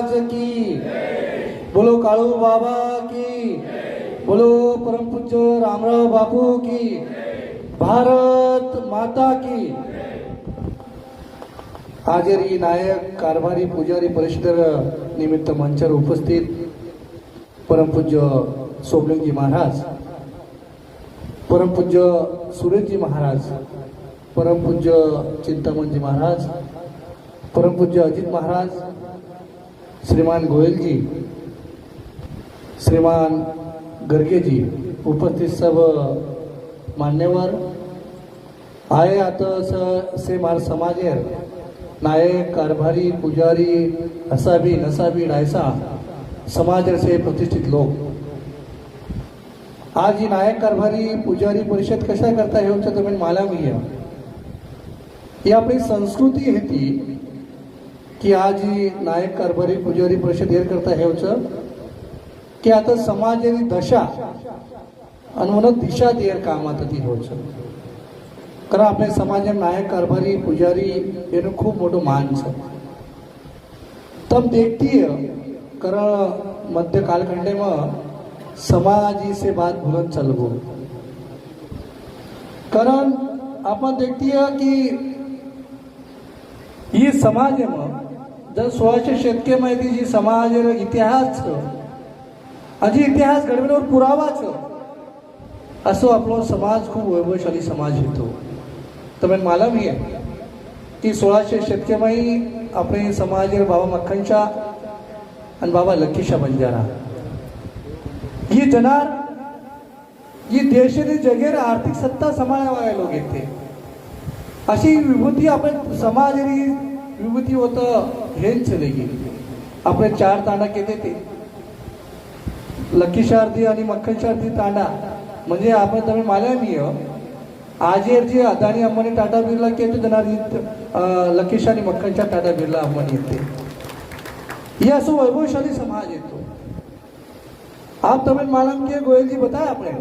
महाराज की। बोलो काळू बाबा की। बोलो परमपूज्य रामराव बापू की। भारत माता की। हाजेरी नायक कारभारी पुजारी परिषद निमित्त मंचावर उपस्थित परमपूज्य सोबलिंगजी महाराज परमपूज्य सुरेशजी महाराज परमपूज्य चिंतामणजी महाराज परमपूज्य अजित महाराज श्रीमान गोयलजी श्रीमान गर्गेजी उपस्थित सर्व मान्यवर. आहे आता स श्रीमान समाजेर नायक कारभारी पुजारी असाबी नसाबी डायसा समाजाचे प्रतिष्ठित लोक. आज ही नायक कारभारी पुजारी परिषद कशा करता हे होतं तुम्ही मला मी ही आपली संस्कृती आहे ती की आज ही नायक कारभारी पुजारी परिषद हे करता हेवचं की आता समाज आणि दशा आणि म्हणून दिशा देर काम आता ती होचं कारण आपल्या समाज नायक कारभारी पुजारी हे खूप मोठं मान छ तब देखती है कारण मध्य कालखंडे म समाजी से बात भूलत चल कारण आपण देखती है कि समाज में जर सोळाशे शतकेमध्ये जी समाज इतिहास आणि इतिहास घडवण्यावर पुरावाच असो आपला समाज खूप वैभवशाली समाज येतो. तर मला मी आहे की सोळाशे शतकेमाई आपले समाज बाबा मक्खनशा आणि बाबा लखीशा बंजारा. ही जनार ही देशाची जगेर आर्थिक सत्ता सांभाळावा लोक येते. अशी विभूती आपण समाज विभूती होतं. हेच चले गेली आपले चार तांडा केले ते लक्की शारदी आणि मक्खन शारदी तांडा म्हणजे आपण तुम्ही मालनीय आजेर जी अदानी अंबानी टाटा बिर्ला केले जनार लकीश आणि मक्खनच्या टाटा बिर्ला अंबानी येते ये असो वैभवशाली समाज येतो आप तमिल मालम के गोयल जी बताया आपने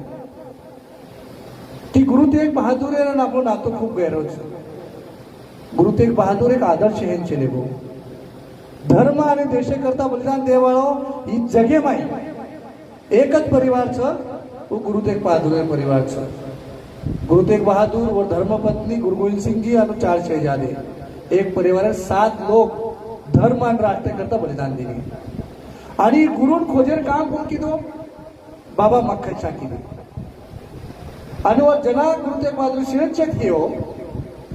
की गुरु तेग बहादूर है ना आपलो नातो खूप गैरव છે ગુરુ તેગ બહાદુર એક આદર્શ હેન છે લેવો धर्म आणि देशकरता बलिदान देवाळो ही जगे जगेमाई एकच परिवारचं गुरु तेग बहादूर परिवारच. गुरु तेग बहादूर व धर्मपत्नी गुरु गोविंद सिंगजी आणि चार शहजादे एक परिवार सात लोक धर्म आणि राष्ट्रकरता बलिदान दिले. आणि गुरुन खोजेर काम कोण किदो बाबा मक्खन शाह किदो आणि व जना गुरु तेग बहादूर शिरक्षक केओ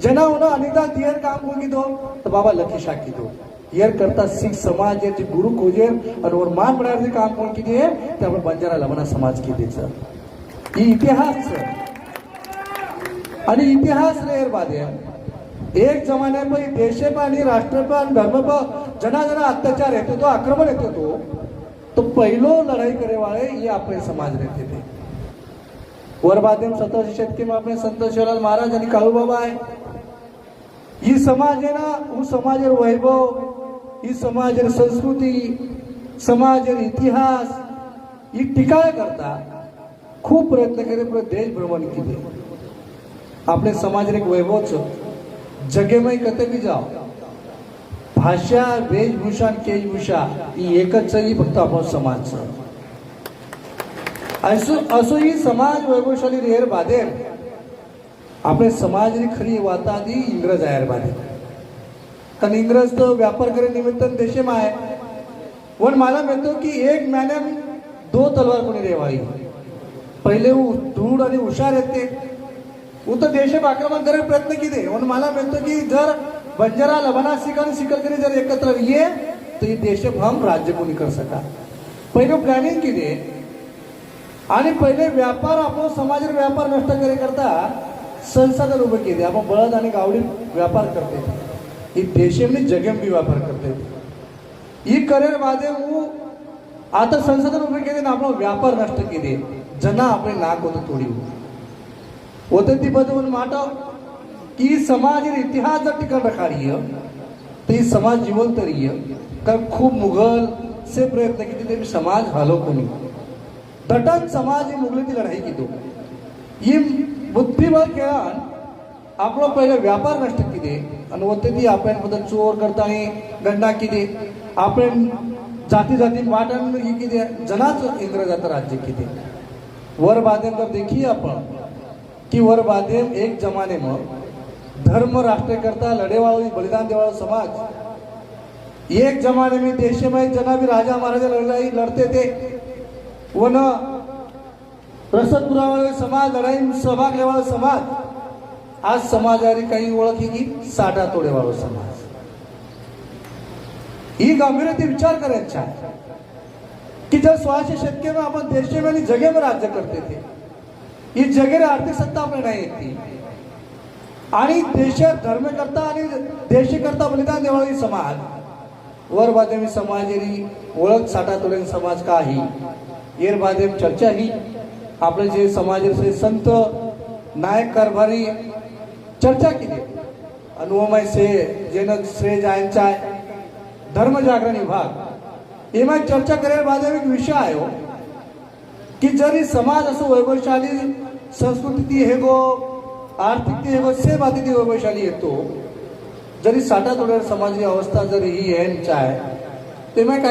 जना उन्हा अनेकदा दियर काम कोण किदो तर बाबा लखी शाह किदो हेर करता सिख समाज याची गुरु खोजे और वर मान बनायचे काम कोण दिए तो हम बंजारा लवणा समाज कितीचं ही। इतिहास आणि इतिहास रेर है। एक जमान्या ये देशे आणि राष्ट्रपान धर्म जना जना अत्याचार येतो तो आक्रमण येतो तो तो पहिलो लढाई करे वाले ये आपले समाज रहते थे। वर में सतराशे शतके में आपने संतोष शिवलाल महाराज आणि काळूबाबा है। ही समाज है ना उस समाज वैभव ही समाज संस्कृती समाज इतिहास ही टिकाळ करता खूप प्रयत्न केले पुढे देश भ्रमण केले. आपले समाज एक वैभवचं जगेमय कथे जाव. भाषा वेशभूषा आणि केशभूषा ही एकच चली फक्त आपण समाजचं. असो असो ही समाज वैभवशाली रेर बाधेर आपले समाज खरी वाता दी इंग्रज आहेर बाधेर कारण इंग्रज तो व्यापार करे निमित्त देशे आहे पण मला म्हणतो की एक मॅने दो तलवार कोणी रेवाई. पहिले उ- आणि हुशार येते उ तर देश आक्रमण करे प्रयत्न केले. पण मला म्हणतो की जर बंजारा लबना सिख आणि सिकलकरी जर एकत्र ये तर ही देश हम राज्य कोणी कर सका पहिले प्लॅनिंग किती आणि पहिले व्यापार आपण समाज व्यापार नष्ट करे करता संसाधन उभे केले. आपण बळद आणि गावडी व्यापार करते. ही देशेमनी जगेम बी व्यापार करते ही करेर बादे हूँ आता संसाधन उभे केले ना आपण व्यापार नष्ट केले जना आपले नाक होतं तोडी होते ती बदवून माटव की समाज इतिहास जर टिकन रखारी तर ही समाज जिवंत रही कारण खूप मुघल से प्रयत्न केले तरी समाज हालो कोणी दटन समाज ही मुघलती लढाई की ही बुद्धिबळ खेळान आपलो पहिले व्यापार नष्ट किती? आणि होते ती आपण बद्दल चोर करताना गणना किती? आपण जाती जाती वाटण ही किती? जनाच इंग्रजाचं राज्य किती? वर बादेम तर देखीए आपण. की वर बादेम एक जमाने मग. धर्म राष्ट्र करता लढेवाळी बलिदान देने समाज. एक जमाने मी देशमय जनाबी जना राजा महाराजा लढाई लढते दे व न रसद समाज लढाई सहभाग लेवाला समाज. आज समाजारी काही ओळखी की साठा तोडेवाळो समाज. ही गंभीरते विचार करायचा की जर सोळाशे शतके में आपण देशे में आणि राज्य करते ते ही जगेर आर्थिक सत्ता आपल्याला नाही येते आणि देशात धर्म करता आणि देशी करता बलिदान देवाळी समाज वर बादेमी समाजेरी ओळख साठा तोडेन समाज का ही? येर माध्यम चर्चा ही. आपले जे समाजाचे संत नायक कारभारी चर्चा केली. अनुमय से जेन श्रेय जायचा धर्म जागरण विभाग. एમાં चर्चा करेल बाद एक विषय आयो हो. की जरी समाज असो वैभवशाली संस्कृती हे गो आर्थिक हे गो से बाती ती वैभवशाली येतो. जरी साठा तोड्या समाजाची अवस्था जरी ही यांच्या आहे तेव्हा काय